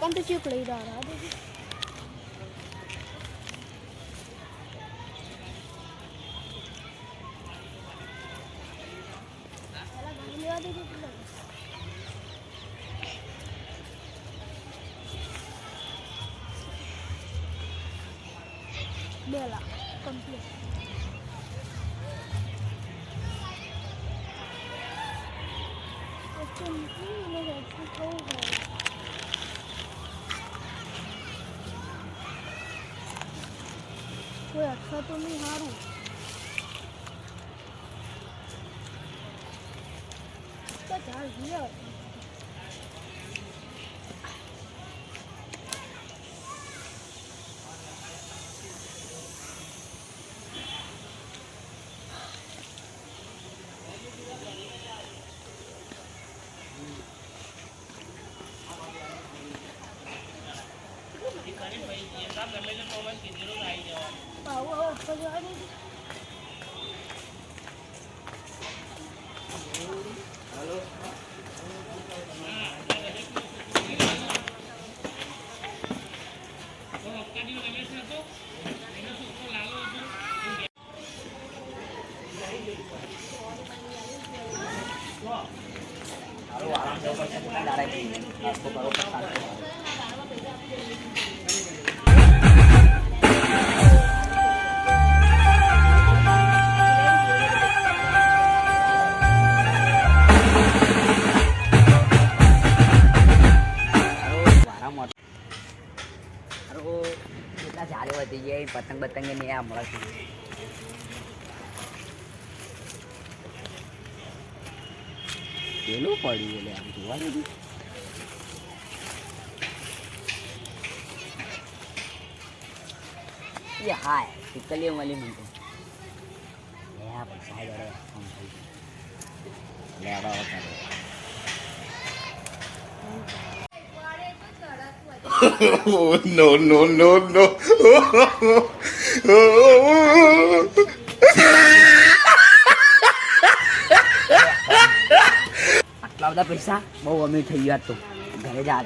con tôi chưa lấy đỏ đó đi. Hãy subscribe cho kênh Ghiền Mì Gõ Để không bỏ lỡ những video hấp dẫn 灭了，关闭。我正经的那个吃豆腐。我要吃炖米花肉。在家里也。પતંગ બતંગ ને આ મળે છે પેલું પડ્યું એટલે આમ જોવા દીધું એ હાય ટીકલીઓ મળી મને લે આ પૈસા જોડે ફોન થઈ લે આવા વખતે Oh, no, no, no, no. બધા પૈસા? બહુ અમીર થઈ ગયા તો. ઘરે જા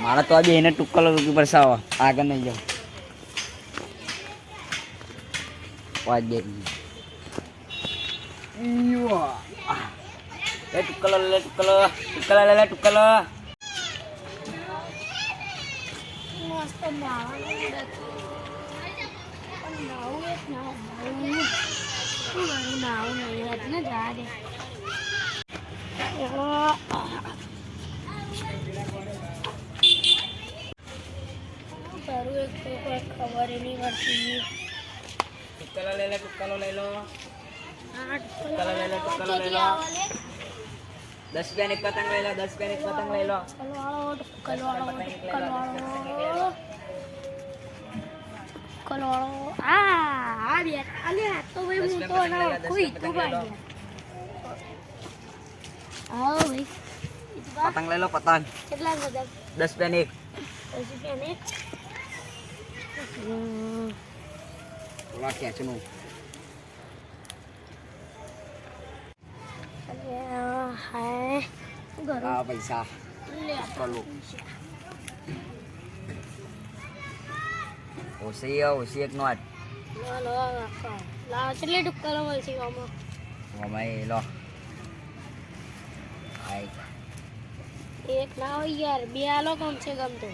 મારા તો આજે એને ટુક્કલ પડશે હવે આગળ નહીં જાઉં. આ. લે ટુક્કલ લે ટુક્કલ ટુક્કલ લે લે ટુક્કલ ખબર નહીં પડતી ટુક્કલ લઈ લે ટુક્કલ લઈ લો ટુક્કલ લે લે લઈ લો. દસ રૂપિયાની ની પતંગ લઈ લો, દસ રૂપિયાની ની પતંગ લઈ લો. કલવાળો કલવાળો કલવાળો. આ આ બે અલે આ તો ભાઈ હું તો ના કોઈ તો ભાઈ આવો ભાઈ. પતંગ લઈ લો પતંગ. કેટલા બધા દસ રૂપિયાની એક. દસ રૂપિયા ને ઓલા ખેંચનું અરે હાય. આ પૈસા. લે. ઓસી ઓસી એક નોટ લો લો કેટલી મળશે લો આઈ એક ના હોય યાર બે આલો કમ છે ગમ તો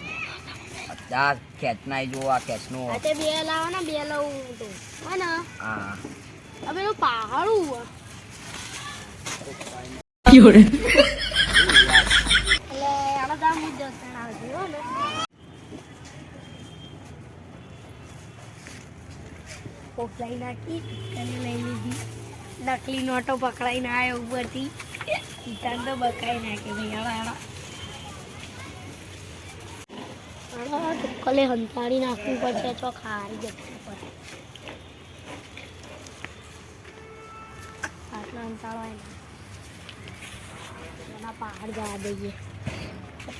આ ખેંચનાય જો આ આ તે બે લાવો ને બે લઉં તો હા ને હા હવે પહાડું એટલે પોપલાઈ નાખી અને લઈ લીધી. નકલી નોટો પકડાઈને આવ્યો ઉપરથી. ઈટાન તો બકાઈ નાખી ભાઈ હવે આડા આડા હંતાડી નાખવું પડશે તો ખારી જતી પડે. આટલો હંતાળો એના આ પહાડ જવા દઈએ.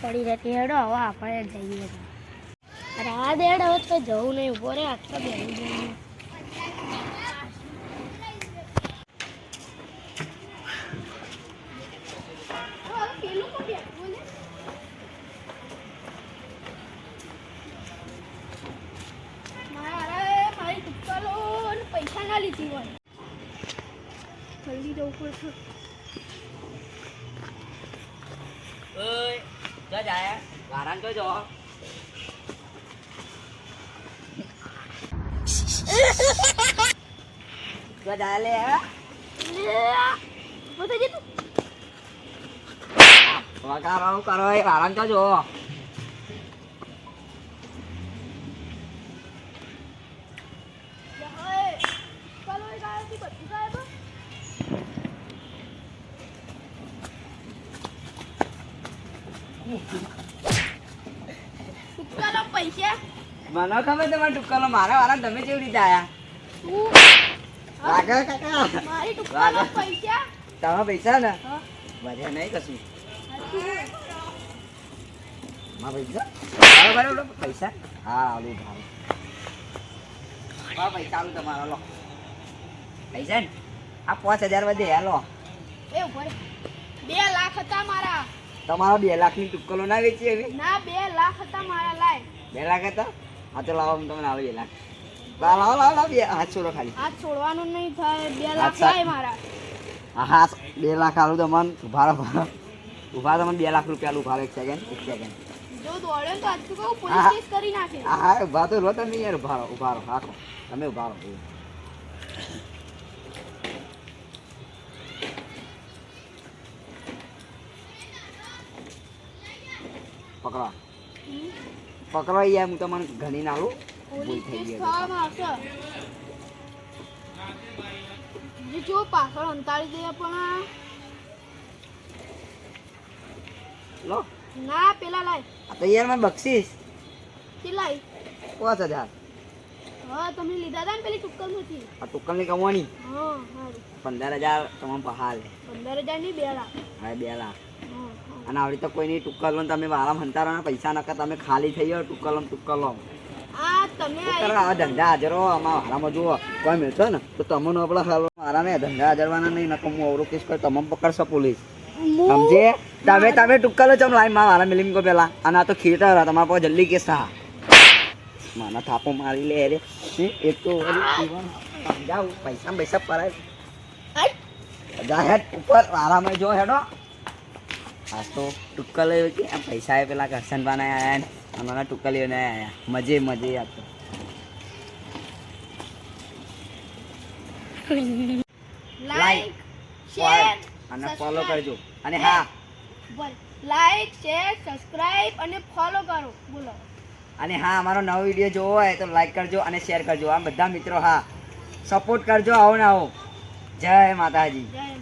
પડી રહેતી હેડો હવે આપણે જઈએ. રાત હેડ હવે તો જવું નહીં, ઊભો રે આટલો બેસી જઈએ મારી ટુક્કલો પૈસા ના લીધી હોય જલ્દી જવું પડશે ઓય જો જાય વારાન તો જો જો જાય લે ઊભો થઈ જતું વગારો કરો એ વારાન તો ટુક્કલો પૈસા? મને ખબર તમારે ટુક્કલો મારા વાળા તમે કેવી રીતે આયા? તમે પૈસા? ને? હા. નહીં કશું. પૈસા? હા આલુ ભાવ પૈસા આલુ તમારો લો. પૈસા ને? આ પાંચ હજાર વધે લો. બે લાખ હતા મારા. તમારો બે લાખની ટુક્કલો ના વેચી એવી? ના બે લાખ હતા મારા લાય બે લાખ હતા? હા તો લાવો તમને આવે બે લાખ. લાવો લાવો લાવો લાવો બે હાથ છોડો ખાલી. હાથ છોડવાનું નહીં થાય બે લાખ થાય મારા. હા હા બે લાખ આલુ તમને. ઊભા રહો ઊભા તમને બે લાખ રૂપિયા ઊભા રહો એક સેકન્ડ એક સેકન્ડ જો દોડે તો આજુ કહું. પોલીસ કેસ કરી નાખે. હા ઊભા તો રહો તમે યાર ઊભા રહો ઊભા રહો તમે ઊભા રહો. પકડો. પકડો યાર હું તમને ઘણી નાલું ભૂલ થઈ ગઈ જે પાછળ અંતાળી દે પણ લો. ના પેલા લાય. આ તો યાર મેં બક્ષીસ. કે લાય. પાંચ હજાર. હા તમે લીધા હતા ને પેલી ટુક્કલ નથી આ ટુક્કલની કમાણી. હા પંદર હજાર તમામ પહાલ પંદર હજારની બે લાખ. હવે બે લાખ. હા હા અને આવડી તો કોઈની ટુક્કલો લોન તમે વાળા હંતારો પૈસા નકર તમે ખાલી થઈ જાઓ ટુક્કલો ને ટુક્કલો આ તમે શું આઈ- કરવા આવા ધંધા હાજરો આમાં વારામાં જુઓ કોઈ મળશે ને? તો તમને આપણે હાલ મારા ને ધંધા હાજરવાના નહીં નકર હું અવરો કેસ કરી તમે પકડશો પોલીસ. સમજે? તમે તમે ટુક્કલો ચમ લાઈનમાં મારા મિલી કો પેલા. અને આ તો ખેતર હતા તમારા પાસે જલ્દી કેસ થા મને થાપો મારી લે રે. એક તો. સમજાવું પૈસા પૈસા પરાય. જાહેર હેડ ઉપર આરામે જો હેડો. આ તો ટુક્કલ કે પૈસા એ પેલા કરશન બાના આયા ને અમારા ટુક્કલીઓ ને આયા મજે મજે આ તો લાઈક શેર અને ફોલો કરજો અને હા લાઈક શેર સબસ્ક્રાઇબ અને ફોલો કરો। બોલો। અને હા અમારો નવો વીડિયો જોવો હોય તો લાઈક કરજો અને શેર કરજો આ બધા મિત્રો હા સપોર્ટ કરજો આવો ને આવો જય માતાજી જય